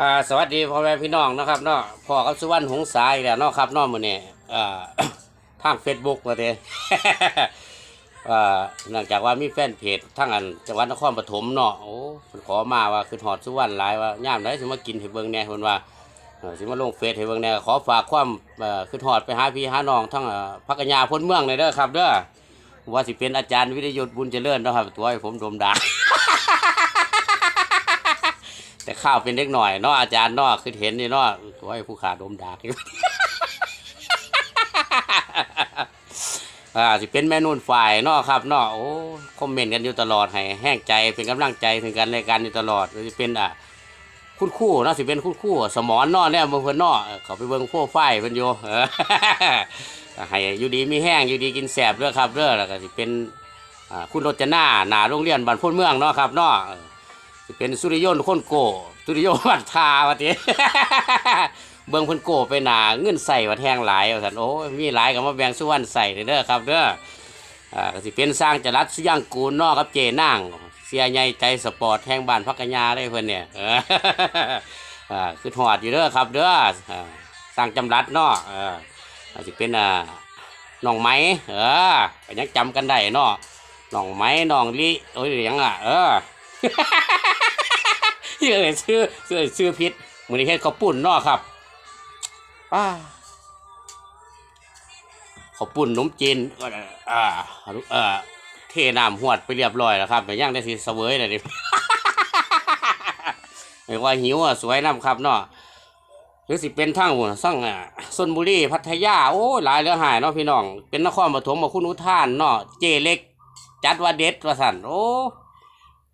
อ่าสวัสดีพ่อแม่พี่น้องนะครับเนาะพ่อกับสุวรรณหงสายแล้วเนาะครับเนาะมื้อนี้อ่าทาง Facebook ว่าเด้อ่าเนื่องจากว่ามีแฟนเพจทั้งอันจังหวัดนครปฐมเนาะโอ้เพิ่นขอมาว่าคือหอดสุวรรณหลายว่ายามใดสิมากินให้เบิ่งแหน่เพิ่นว่าสิมาลงเฟซให้เบิ่งแหน่ขอฝากความเอ่อคือหอดไปหาพี่หาน้องทั้งพักกัญญาพ้นเมืองเลยเด้อครับเด้อว่าสิเป็นอาจารย์วิทยุบุญเจริญเนาะครับตัวให้ผมดมดา ข้าวเป็นเล็กหน่อยเนาะอาจารย์เนาะคือเห็นนี่เนาะตัวให้ผู้ขาดมดากอ่าสิเป็นแม่นุ่นฝ่ายเนาะครับเนาะโอ้คอมเมนต์กันอยู่ตลอดให้แห้งใจเป็นกำลังใจถึงกันในการอยู่ตลอดสิเป็นอะคุณคู่เนาะสิเป็นคุณคู่ สมอนเนาะเนี่ยบิ่งเพิ่นเนาะเอเขาไปเบิ่งโฟไฟล์เพิ่นอยู่เออให้อยู่ดีมีแห้งอยู่ดีกินแสบเด้อครับเด้อแล้วก็สิเป็นอ่าคุณรจนาหนาโรงเรียนบ้านพ้นเมืองเนาะครับเนาะเออ สิเป็นสุริยนต์คนโกสุริยนต์วัดทาว่าติเบิ่งเพิ่นโกไปหนาเงินใส่ว่าแทงหลายว่าซั่นโอ้ยมีหลายก็มาแบ่งสุวรรณใส่เด้อครับเด้ออ่าก็สิเป็นสร้างจรัสสุยังกูลนอกกับเจนางเสียใหญ่ใจสปอร์ตแห่งบ้านพักกัญญาได้เพิ่นเนี่ยเอออ่าคือหอดอยู่เด้อครับเด้ออ่าสร้างจำรัดเนาะเออก็สิเป็นอ่าน้องไม้เออก็ยังจำกันได้เนาะน้องไม้น้องลิโอ้ยหยังอะเออ เอ้ยชื่อชื่อชื่อพิษมื้อนี้เฮ็ดข้าวปุ้นนาะครับอ่าขอบปุ่นนมจีนก็อ่าอ่อเทน้ำหวดไปเรียบร้อยแล้วครับแต่ย่างได้สิเสวยเลยดิไม่ว่าหิวอะสวยน้ำครับเนาะหรือสิเป็นทั้งหัวสั่งอะชนบุรีพัทยาโอ้ยหลายเรือหายเนาะพี่น้อง เป็นนครปฐมมาคุณอุท่านเนาะเจเล็ก จัดว่าเด็ดว่าสันโอ้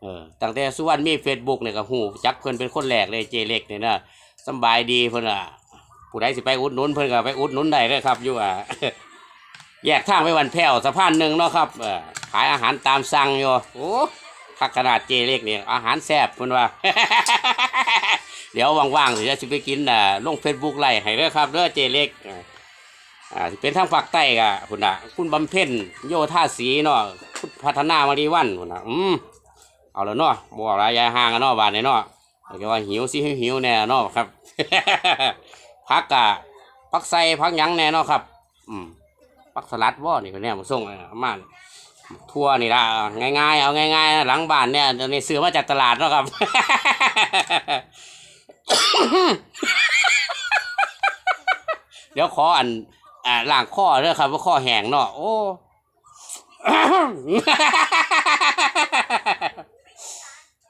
เออตั้งแต่สุวรรณมีเฟซบุ๊กเนี่ยกับหูจักเพิ่นเป็นคนแรกเลยเจเล็กเนี่ยนะสบายดีเพิ่นอะผู้ใดสิไปอุดหนุนเพิ่นก็ไปอุดหนุนได้เลยครับอยู่อ่าแยกทางไปวันแพ้วสะพานหนึ่งเนาะครับอขายอาหารตามสั่งอยู่โอ้คักขนาดเจเล็กเนี่ยอาหารแซ่บเพิ่นว่า เดี๋ยวว่างๆสิจะสิไปกินอ่าลงเฟซบุ๊กไล่ให้เด้อครับเด้อเจเล็กอ่าเป็นทางภาคใต้ก็พุ่นน่ะคุณบำเพ็ญโยธาศรีเนาะคุณพัฒนามารีวันพุ่นน่ะอืม เอาแล้วเนาะบ่อะไรยายห่างกันเนาะบ้านนี้เนาะเดี๋ยวว่าหิวสิหิวแน่เนาะครับพักกะพักใส่พักยังแน่เนาะครับ อืมพักสลัดบ่อนี่ก็แน่มาส่งอะมาทั่วนี่ละง่ายๆ เอาง่ายๆหลังบ้านเนี่ยเดี๋ยวนี้ซื้อมาจากตลาดเนาะครับเดี๋ยวขออันอ่าล้างข้อเด้อครับว่าข้อแห้งเนาะโอ้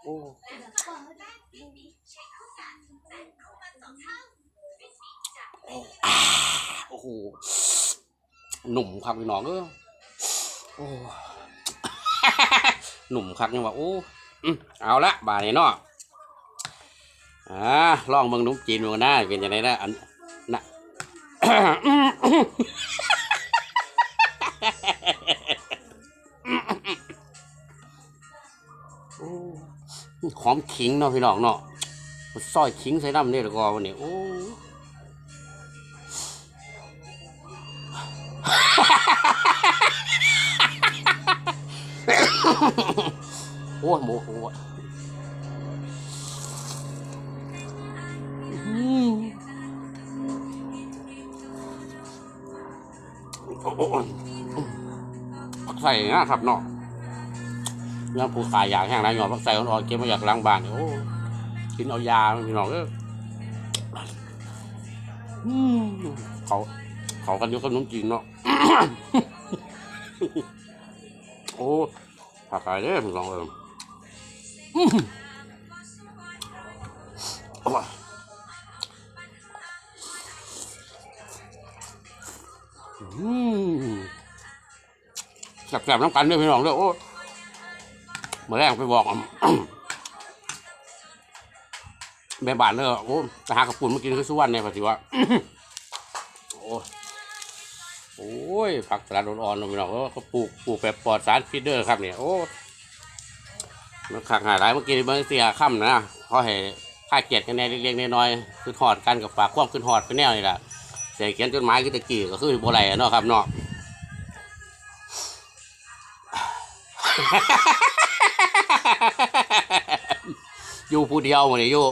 โอ้โอ้โหหนุ่มครับพี่น้องเออโอ้หนุ่มครับนี่ว่าโอ้อืมเอาละบาดนี้เนาะอ่าลองเบิ่งหนุ่มจีนดูนะเป็นยังไงนะอันนะ หอมขิงเนาะพี่น้องเนาะซอยขิงใส่น้ำนี่แล้วก็วันนี้โอ้โอ้โมโหอืมโอ้โหผักใส่นะครับเนาะ เรื่อผู้ขายอยากแห้งไรหยอดผักใส่อ่อนเก็บมาอยากล้างบ้านเนี่ยโอ้กินเอายาพี่น้องเอออืมเขาเขากันอยู่กับขนมจีนเนาะโอ้ผักไก่เด้อพี่น้องเอออืมโอ้ยอืมแซ่บๆน้ำกันเด้อพี่น้องเด้อโอ้ มื่อแรกไปบอกแม่บ้านเด้อโอ้ไปหากระปุ่นมากินคือสุวรรณเนี่ยปฏิว่าโอ้โอ้ยผักสลัดอ่อนๆลงไปหน่อยเขาปลูกปลูกแบบปลอดสารพิษเด้อครับเนี่ยโอ้มันขักหายหลายเมื่อกี้เมื่อเสียค่ำนะเขาให้ค่าเกียรติกันแน่เล็กๆน้อยๆคือหอดกันกับฝากความขึ้นหอดไปแนวนี่แหละเสียเขียนจดหมายคือตะกี้ก็คือโบไรเนาะครับเนาะ อยู่ผู้เดียวหมดเลยอยู่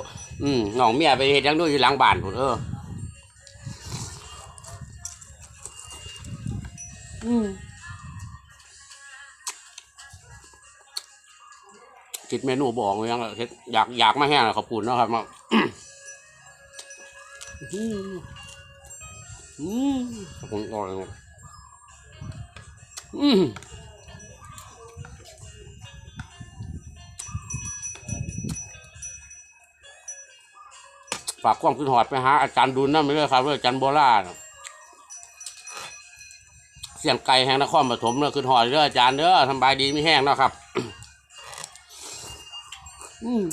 อืมน้องเมียไปเฮ็ดหยังดูอยู่หลังบ้านพุ่นเอออืมคิดเมนูบอกยังเฮ็ดอยากอยากมาแห้งแล้วขอบคุณเนาะครับเนาะอืมอืมขอบคุณก่อนเลยอืม ฝากความคิดหอดไปหาอาจารย์ดุลนั่นไม่เลยครับเรื่องอาจารย์โบราณเสียงไก่แห่งนครปฐมเนอะคือหอดเด้ออาจารย์เด้อสำบายดีไม่แห้งเนาะครับอืม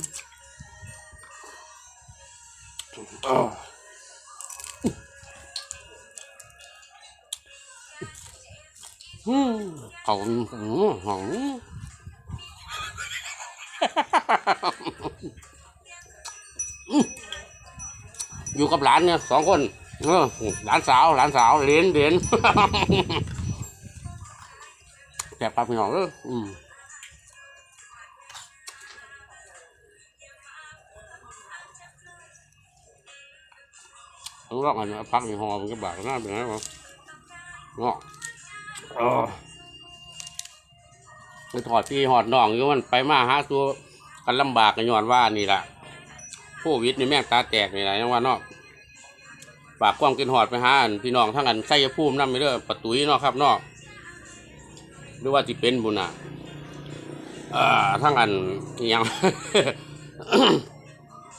อ้าวอืมเขาอืมหอมอืม อยู่กับหลานเนี่ยสองคนเออหลานสาว หลานสาวเหรียญเหรียญแสบปากพี่น้องเอออืมรู้หรอกอันนี้พักในหอมันก็บากหน้าเป็นไงวะเนาะเออไปถอดพี่หอดน่องอยู่มันไปมาหาตัวกันลำบากกันย้อนว่านี่แหละ โควิดนี่แม่งตาแตกนี่แหละยังว่านาะฝากความกินหอดไปหาอันพี่น้องทั้งอันไส้ภูมินั่นไปเด้อประตุยนาะครับนาะหรือว่าที่เป็นบุญอะเออทั้งอันยัง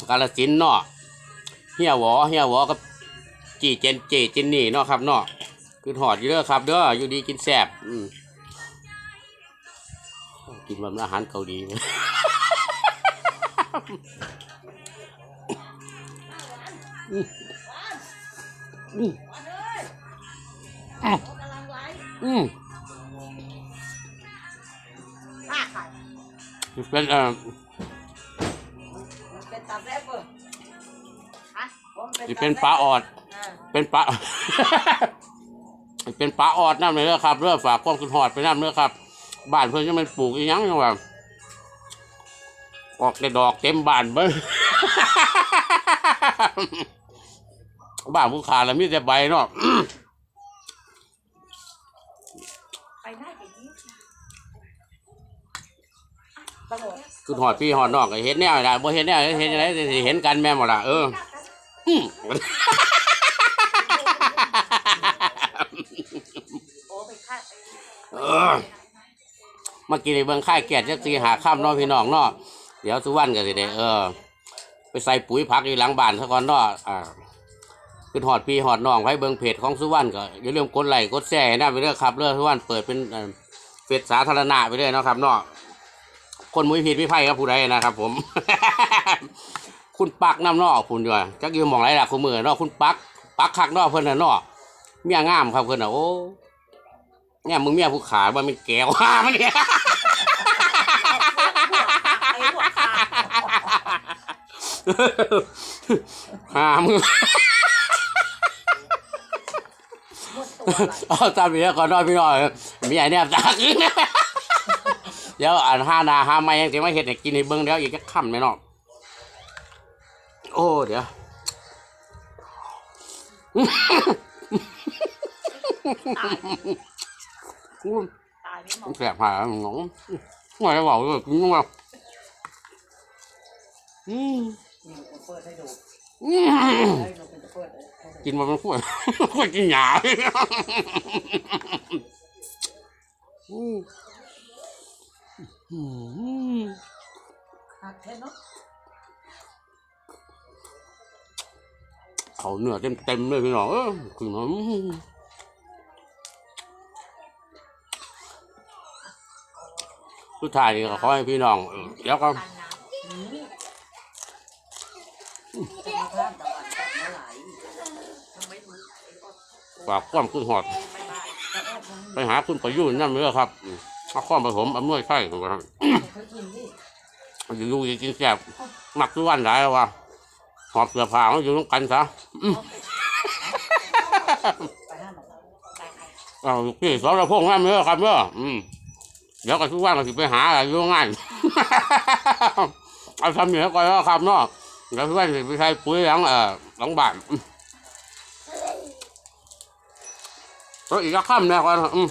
กาลสินนาะเฮียหวอเฮียหวอกับจีเจนเจเจนนี่นาะครับนาะคือหอดอยู่เด้อครับเด้ออยู่ดีกินแซ่บกินแบบอาหารเกาหลี เลยอืมอืมอืมผ้าไข่เป็นเอ่อเป็นตาแซ่บเบอร์ฮะผมสิเป็นปลาออด เป็นปลา เป็นปลาออดน้ำเลยเด้อครับเรือฝากความคุณหอดไปน้ำเด้อครับ บ้านเพื่อนจะมันปลูกอีหยังยังว่าออกแต่ดอกเต็มบ้านเบิ้ บ้านผู้ขาแล้วมีแต่ใบเนาะไปได้ไปยี่ตลกคุณหอดพี่หอดนอกก็เห็นแนวละบ่เห็นแนวเห็นอะไรสิเห็นกันแม่นหมดละเอออืมโอ้ไปฆ่าไปเออมากินในเบืองค่ายแก่จักสีหาข้ามเนาะพี่น้องเนาะเดี๋ยวสุวรรณก็สิได้เออ ไปใส่ปุ๋ยผักอยู่หลังบ้านซะก่อนเนาะอ่า คือหอดพี่หอดน้องไว้เบืองเพจของสุวรรณก็อย่าลืมกดไลค์กดแชร์ให้นะไปเรื่อยครับเรื่องสุวรรณเปิดเป็นเอ่อเฟซสาธารณะไปเรื่อยเนาะครับเนาะคนมุ้ยผิดไม่ไพ่ครับผู้ใดนะครับ ผม คุณปักน้ำเนอกคุณดีกว่าจักยืมมองไรล่ะคุณมือเนาะคุณปักปักคักเนอกเพิ่นน่ะเนาะเมียงามครับเพิ่นน่ะโอ้เนี่ยมึงเมียผู้ขาว่ามันแก้วห้ามันเนี่ยไอ้หัวขาดหามึง หมดตัวละ เอาตามเมียก่อนเนอนพี่น้อยมีไอ้เนี่ยตาขึ้นเดี๋ยวอ่านห้านาห้าไม่ยังจะมาเห็ดให้กินให้เบิ่งเดี๋ยวอีกจะค่ำไหมเนาะโอ้เดี๋ยวตายกูตายไม่หมมันดแสบหายหนองไม่ได้บอกเลยกินว่าอืมนี่ผมเปิดให้ดูอืม กินมาเป็นขวดขวดกินหยาอืมอืมหักแค่เนาะเขาเนื้อเต็มเต็มเลยพี่น้องเออคือมันสุดท้ายนี่ก็ขอให้พี่น้องเดี๋ยวก็ ฝากความขึ้นหอดไม่บายแต่อด ไปหาคุณประยุทธ์นั่นเลยครับอืมนครปฐมอำนวยไส้ครับเขากินดิอยู่ดูจะกินแซ่บมักทุกวันได้แล้ววะหอบเสื้อผ้ามาอยู่ต้องกันซะไปห้ามบอกไปใครเอาพี่สองเระพงนั่นเลยครับเนอะอืมเดี๋ยวก็ทุกวันก็สิไปหาอะไรยู่ง่ายเอาทำเหนือก่อนแล้วครับเนาะ แล้วพี่ว่าสิไปใช้ปุ๋ยหลังเอ่อหลังบ้านอืมก็อีกก็ค่ำแล้วกันอืม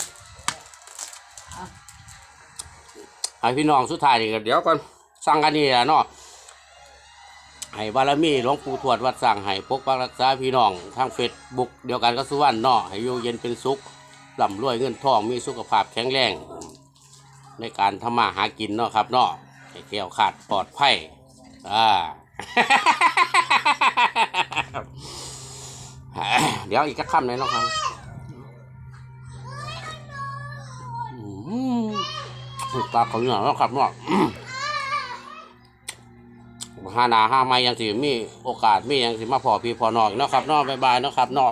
ให้พี่น้องสุดท้ายนี่ก็เดี๋ยวก่อนสั่งกันนี่แหละเนาะให้บารมีหลวงปู่ทวดวัดสั่งให้ปกปักรักษาพี่น้องทางเฟซบุ๊กเดียวกันก็สุวรรณเนาะให้อยู่เย็นเป็นสุขร่ำรวยเงินทองมีสุขภาพแข็งแรง ในการทำมาหากินเนาะครับเนาะให้เกี่ยวขาดปลอดภัยอ่า เดี๋ยวอีกสักคำเลยนะครับอืมปลาเขาเหนียวเนาะครับเนาะอืมห้านาห้าไม้ยังสิมีโอกาสมียังสิมาพอพี่พอนอกเนาะครับเนาะบายบายเนาะครับเนาะ